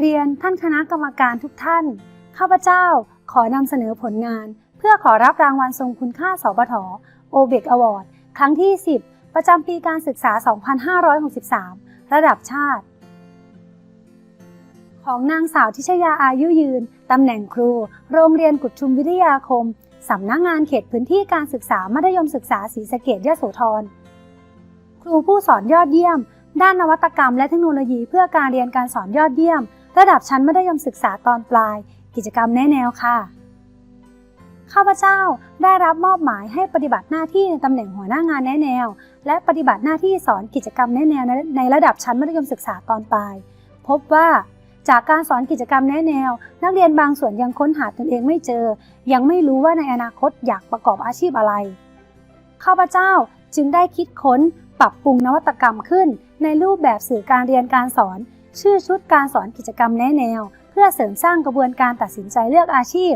เรียนท่านคณะกรรมการทุกท่าน ข้าพเจ้าขอนำเสนอผลงาน เพื่อขอรับรางวัลทรงคุณค่าสปทโอเบกอวอร์ดครั้งที่ 10 ประจำปีการศึกษา 2563 ระดับชาติ ของนางสาวทิชยาอายุยืน ตำแหน่งครู โรงเรียนกุดชุมวิทยาคม สำนักงงานเขตพื้นที่การศึกษามัธยมศึกษาศรีสะเกดยะโสธร ครูผู้สอนยอดเยี่ยม ด้านนวัตกรรมและเทคโนโลยีเพื่อการเรียนการสอนยอดเยี่ยม ระดับชั้นมัธยมศึกษาตอนปลาย กิจกรรมแนะแนวค่ะ ข้าพเจ้าได้รับมอบหมายให้ปฏิบัติหน้าที่ในตำแหน่งหัวหน้างานแนะแนว และปฏิบัติหน้าที่สอนกิจกรรมแนะแนวในระดับชั้นมัธยมศึกษาตอนปลาย พบว่าจากการสอนกิจกรรมแนะแนว นักเรียนบางส่วนยังค้นหาตนเองไม่เจอ ยังไม่รู้ว่าในอนาคตอยากประกอบอาชีพอะไร ข้าพเจ้าจึงได้คิดค้นปรับปรุงนวัตกรรมขึ้น ในรูปแบบสื่อการเรียนการสอน ชื่อชุดการสอนกิจกรรมแนะแนว เพื่อเสริมสร้างกระบวนการตัดสินใจเลือกอาชีพ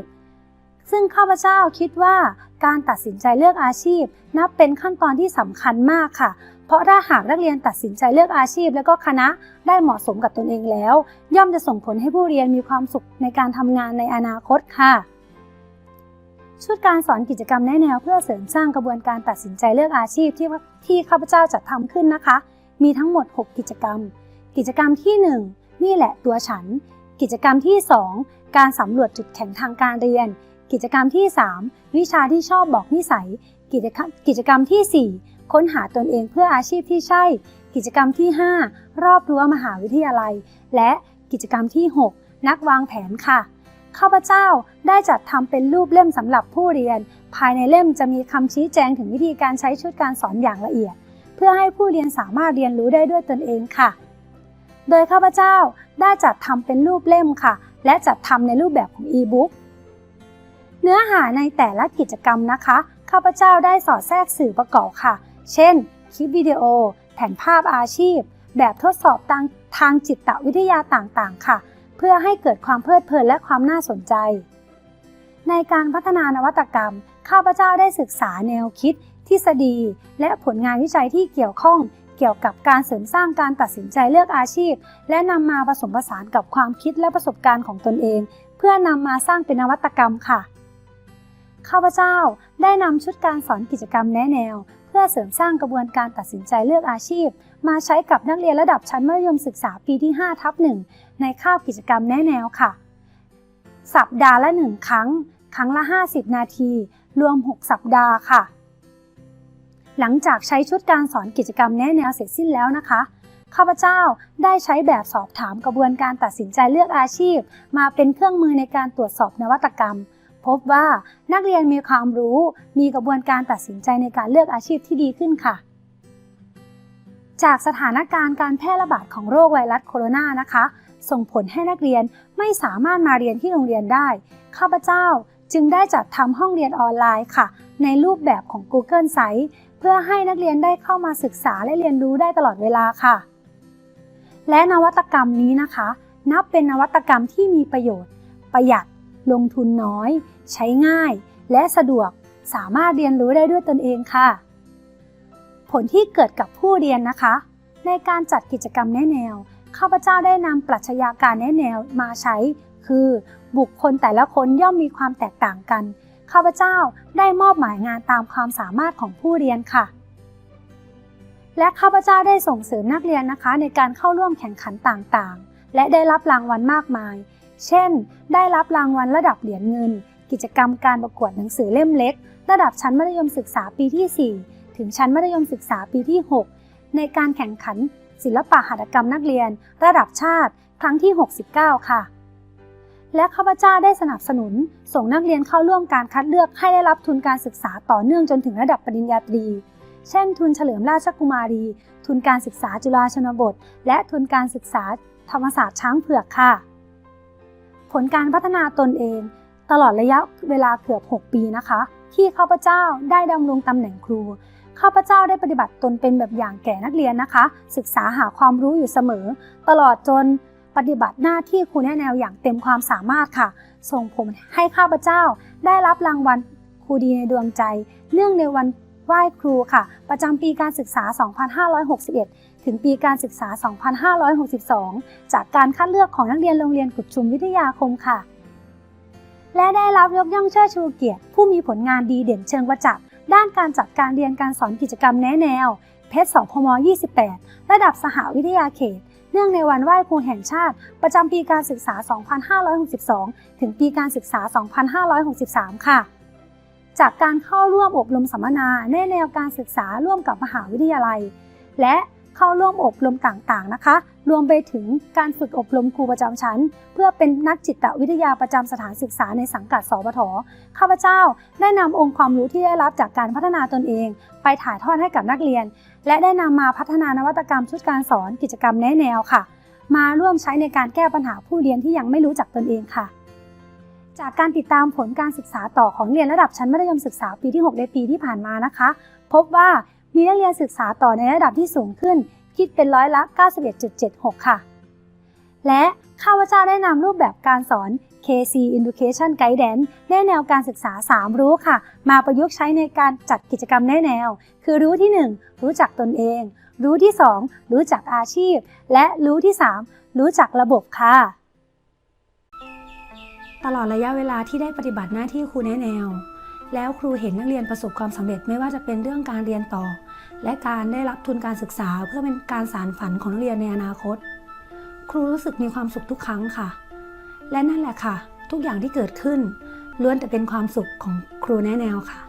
ซึ่งข้าพเจ้าคิดว่าการตัดสินใจเลือกอาชีพ นับเป็นขั้นตอนที่สำคัญมากค่ะ เพราะถ้าหากนักเรียนตัดสินใจเลือกอาชีพ และก็คณะได้เหมาะสมกับตนเองแล้ว ย่อมจะส่งผลให้ผู้เรียนมีความสุขในการทำงานในอนาคตค่ะชุดการสอนกิจกรรมแนแนวเพื่อเสริมสร้างกระบวนการตัดสินใจเลือกอาชีพที่ที่ข้าพเจ้าจัดทำขึ้นนะคะ มีทั้งหมด 6 กิจกรรม กิจกรรมที่ 1 นี่แหละตัวฉัน กิจกรรมที่ 2 การสำรวจจุดแข็งทางการเรียน กิจกรรมที่ 3 วิชาที่ชอบบอกนิสัย กิจกรรมกิจกรรมที่ 4 ค้นหาตนเองเพื่ออาชีพที่ใช่ กิจกรรมที่ 5 รอบรั้วมหาวิทยาลัย และกิจกรรมที่ 6 นักวางแผนค่ะข้าพเจ้าได้จัดทำเป็นรูปเล่มสำหรับผู้เรียน ภายในเล่มจะมีคำชี้แจงถึงวิธีการใช้ชุดการสอนอย่างละเอียด เพื่อให้ผู้เรียนสามารถเรียนรู้ได้ด้วยตนเองค่ะ โดยข้าพเจ้าได้จัดทำเป็นรูปเล่มค่ะ และจัดทำในรูปแบบของอีบุ๊กเนื้อหาในแต่ละกิจกรรมนะคะ ข้าพเจ้าได้สอดแทรกสื่อประกอบค่ะ เช่น คลิปวิดีโอ แผนภาพอาชีพ แบบทดสอบทางทางจิตวิทยาต่างๆ ค่ะ เพื่อให้เกิดความเพลิดเพลินและความน่าสนใจ ในการพัฒนานวัตกรรม ข้าพเจ้าได้ศึกษาแนวคิด ทฤษฎี และผลงานวิจัยที่เกี่ยวข้อง เกี่ยวกับการเสริมสร้างการตัดสินใจเลือกอาชีพ และนำมาผสมผสานกับความคิดและประสบการณ์ของตนเอง เพื่อนำมาสร้างเป็นนวัตกรรมค่ะ ข้าพเจ้าได้นำชุดการสอนกิจกรรมแนะแนว เพื่อเสริมสร้างกระบวนการตัดสินใจเลือกอาชีพ มาใช้กับนักเรียนระดับชั้นมัธยมศึกษาปีที่5ทับ1ในคาบกิจกรรมแนะแนวค่ะ สัปดาห์ละ 1 ครั้ง ครั้งละ 50 นาที รวม 6 สัปดาห์ค่ะ หลังจากใช้ชุดการสอนกิจกรรมแนะแนวเสร็จสิ้นแล้วนะคะ ข้าพเจ้าได้ใช้แบบสอบถามกระบวนการตัดสินใจเลือกอาชีพ มาเป็นเครื่องมือในการตรวจสอบนวัตกรรม พบว่านักเรียนมีความรู้ มีกระบวนการตัดสินใจในการเลือกอาชีพที่ดีขึ้นค่ะ จากสถานการณ์การแพร่ระบาดของโรคไวรัสโคโรนานะคะ ส่งผลให้นักเรียนไม่สามารถมาเรียนที่โรงเรียนได้ ข้าพเจ้าจึงได้จัดทำห้องเรียนออนไลน์ค่ะ ในรูปแบบของ Google Site เพื่อให้นักเรียนได้เข้ามาศึกษาและเรียนรู้ได้ตลอดเวลาค่ะ และนวัตกรรมนี้นะคะ นับเป็นนวัตกรรมที่มีประโยชน์ ประหยัด ลงทุนน้อย ใช้ง่าย และสะดวกสามารถเรียนรู้ได้ด้วยตนเองค่ะ ผลที่เกิดกับผู้เรียนนะคะ ในการจัดกิจกรรมแนแนวข้าพเจ้าได้นำปรัชญาการแนแนวมาใช้ คือบุคคลแต่ละคนย่อมมีความแตกต่างกัน ข้าพเจ้าได้มอบหมายงานตามความสามารถของผู้เรียนค่ะ และข้าพเจ้าได้ส่งเสริมนักเรียนนะคะ ในการเข้าร่วมแข่งขันต่างๆ และได้รับรางวัลมากมาย เช่น ได้รับรางวัลระดับเหรียญเงิน กิจกรรมการประกวดหนังสือเล่มเล็ก ระดับชั้นมัธยมศึกษาปีที่ 4 ถึงชั้นมัธยมศึกษาปีที่ 6 ในการแข่งขัน ศิลปะหัตถกรรมนักเรียน ระดับชาติ ครั้งที่ 69 ค่ะ และข้าพเจ้าได้สนับสนุน ส่งนักเรียนเข้าร่วมการคัดเลือกให้ได้รับทุนการศึกษาต่อเนื่องจนถึงระดับปริญญาตรี เช่น ทุนเฉลิมราชกุมารี ทุนการศึกษาจุฬาชนบท และทุนการศึกษาธรรมศาสตร์ช้างเผือกค่ะ ผลการพัฒนาตนเอง ตลอดระยะเวลาเกือบ 6 ปีนะคะ ที่ข้าพเจ้าได้ดำรงตำแหน่งครูข้าพเจ้าได้ปฏิบัติตนเป็นแบบอย่างแก่นักเรียนนะคะ ศึกษาหาความรู้อยู่เสมอ ตลอดจน ปฏิบัติหน้าที่ครูแนะแนวอย่างเต็มความสามารถค่ะ ส่งผมให้ข้าพเจ้า ได้รับรางวัลครูดีในดวงใจ เนื่องในวันไหว้ครูค่ะ ประจำปีการศึกษา 2561 ถึงปีการศึกษา 2562 จากการคัดเลือกของนักเรียนโรงเรียนกุดชุมวิทยาคมค่ะ และได้รับยกย่องเชิดชูเกียรติ ผู้มีผลงานดีเด่นเชิงประจักษ์ด้านการจัดการเรียนการสอนกิจกรรมแนะแนว เพชรสพม 28 ระดับสหวิทยาเขต เนื่องในวันไหว้ครูแห่งชาติ ประจำปีการศึกษา 2562 ถึงปีการศึกษา 2563 ค่ะ จากการเข้าร่วมอบรมสัมมนาในแนวการศึกษาร่วมกับมหาวิทยาลัย และ เข้าร่วมอบรมต่างๆนะคะ รวมไปถึงการฝึกอบรมครูประจำชั้น เพื่อเป็นนักจิตวิทยาประจำสถานศึกษาในสังกัดสปทข้าพเจ้าได้นำองค์ความรู้ที่ได้รับจากการพัฒนาตนเอง ไปถ่ายทอดให้กับนักเรียน และได้นำมาพัฒนานวัตกรรมชุดการสอนกิจกรรมแนะแนวค่ะ มาร่วมใช้ในการแก้ปัญหาผู้เรียนที่ยังไม่รู้จักตนเองค่ะจากการติดตามผลการศึกษาต่อของเรียนระดับชั้นมัธยมศึกษาปีที่ 6 ในปีที่ผ่านมานะคะ พบว่า มีนักเรียนศึกษาต่อในระดับที่สูงขึ้น คิดเป็นร้อยละ 91.76 ค่ะ และข้าพเจ้าได้นำรูปแบบการสอน KC Education Guidance แนแนวการศึกษา 3 รู้ค่ะ มาประยุกต์ใช้ในการจัดกิจกรรมแนแนว คือรู้ที่ 1 รู้จักตนเอง รู้ที่ 2 รู้จักอาชีพ และรู้ที่ 3 รู้จักระบบค่ะ ตลอดระยะเวลาที่ได้ปฏิบัติหน้าที่ครูแนแนว แล้วครูเห็นนักเรียนประสบความสำเร็จไม่ว่าจะเป็นเรื่องการเรียนต่อ และการได้รับทุนการศึกษาเพื่อเป็นการสารฝันของนักเรียนในอนาคต ครูรู้สึกมีความสุขทุกครั้งค่ะ และนั่นแหละค่ะ ทุกอย่างที่เกิดขึ้นล้วนแต่เป็นความสุขของครูแนะแนวค่ะ